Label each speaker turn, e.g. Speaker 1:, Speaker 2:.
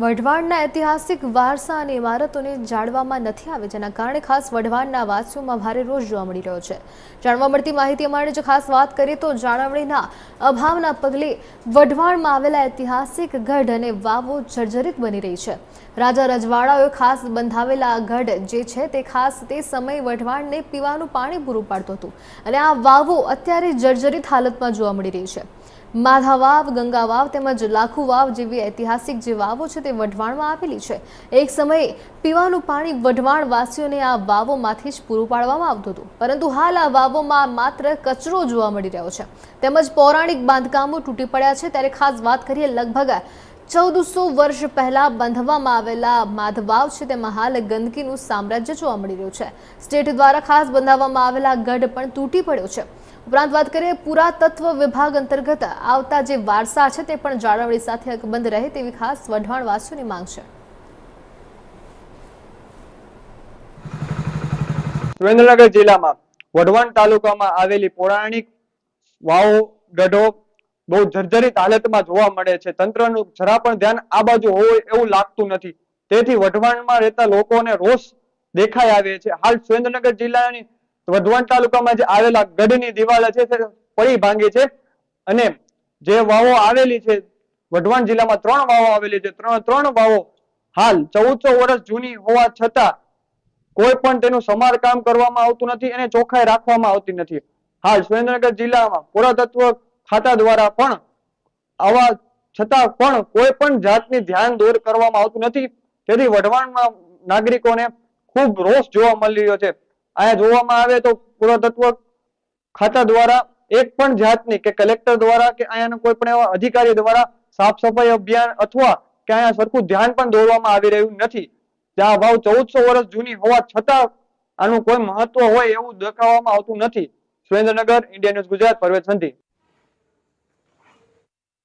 Speaker 1: વઢવાણના ઐતિહાસિક વારસા અને ઇમારતોને જાળવામાં નથી આવે જેના કારણે ખાસ વઢવાણના વાસીઓમાં ભારે રોષ જોવા મળી રહ્યો છે. જાણવા મળતી માહિતી અમારે જો ખાસ વાત કરીએ તો જાળવણીના અભાવના પગલે વઢવાણમાં આવેલા ઐતિહાસિક ગઢ અને વાવો જર્જરિત બની રહી છે. રાજા રજવાડાઓએ ખાસ બંધાવેલા ગઢ જે છે તે ખાસ તે સમયે વઢવાણને પીવાનું પાણી પૂરું પાડતું હતું અને આ વાવો અત્યારે જર્જરિત હાલતમાં જોવા મળી રહી છે. માધા વાવ ગંગા વાવ તેમજ લાખુ વાવ જેવી ઐતિહાસિક જે વાવો છે તે વઢવાણમાં આવેલી છે. એક સમયે પીવાનું પાણી વઢવાણ વાસીઓને આ વાવોમાંથી જ પૂરું પાડવામાં આવતું હતું. પરંતુ હાલ આ વાવોમાં માત્ર કચરો જોવા મળી રહ્યો છે. તેમજ પૌરાણિક બાંધકામો તૂટી પડ્યા છે ત્યારે ખાસ વાત કરીએ લગભગ ચૌદસો વર્ષ પહેલા બાંધવામાં આવેલા માધવાવ છે તેમાં હાલ ગંદકીનું સામ્રાજ્ય જોવા મળી રહ્યું છે. સ્ટેટ દ્વારા ખાસ બંધાવવામાં આવેલા ગઢ પણ તૂટી પડ્યો છે. ઉપરાંત વાત કરીએ પુરાતત્વ વિભાગ અંતર્ગત આવતા જે વારસા છે તે પણ જાળવણી સાથે અકબંધ રહે તેવી ખાસ વઢવાણવાસીઓની માંગ છે.
Speaker 2: સુરેન્દ્રનગર જિલ્લામાં વઢવાણ તાલુકામાં આવેલી પૌરાણિક વાવ, ગઢો બહુ જર્જરિત હાલતમાં જોવા મળે છે. તંત્રનું જરા પણ ધ્યાન આ બાજુ હોય એવું લાગતું નથી. તેથી વઢવાણમાં રહેતા લોકોને રોષ દેખાઈ આવે છે. હાલ સુરેન્દ્રનગર જિલ્લાની વઢવાણ તાલુકામાં જે આવેલા ગઢની દિવાલ છે તે પડી ભાંગી છે અને જે વાવો આવેલી છે, વઢવાણ જિલ્લામાં ત્રણ વાવો આવેલી છે, ત્રણ ત્રણ વાવો હાલ ચૌદસો વર્ષ જૂની હોવા છતાં કોઈ પણ તેનું સમારકામ કરવામાં આવતું નથી અને ચોખ્ખાઈ રાખવામાં આવતી નથી. હાલ સુરેન્દ્રનગર જિલ્લામાં પુરાતત્વ ખાતા દ્વારા પણ આવા છતાં પણ કોઈ પણ જાતની ધ્યાન દૂર કરવામાં આવતું નથી. તેથી વઢવાણમાં નાગરિકોને ખૂબ રોષ જોવા મળી રહ્યો છે. અહીંયા જોવામાં આવે તો પુરાતત્વ ખાતા દ્વારા, એક પણ જાતની કે કલેક્ટર દ્વારા કે અહીંયાના કોઈ પણ એવા અધિકારી દ્વારા સાફ સફાઈ અભિયાન અથવા કે અહીંયા સરખું ધ્યાન પણ દોરવામાં આવી રહ્યું નથી. જ્યાં અભાવ ચૌદસો વર્ષ જૂની હોવા છતાં આનું કોઈ મહત્વ હોય એવું દેખાવામાં આવતું નથી. Surendranagar India News Gujarat Parvesh Sandhi.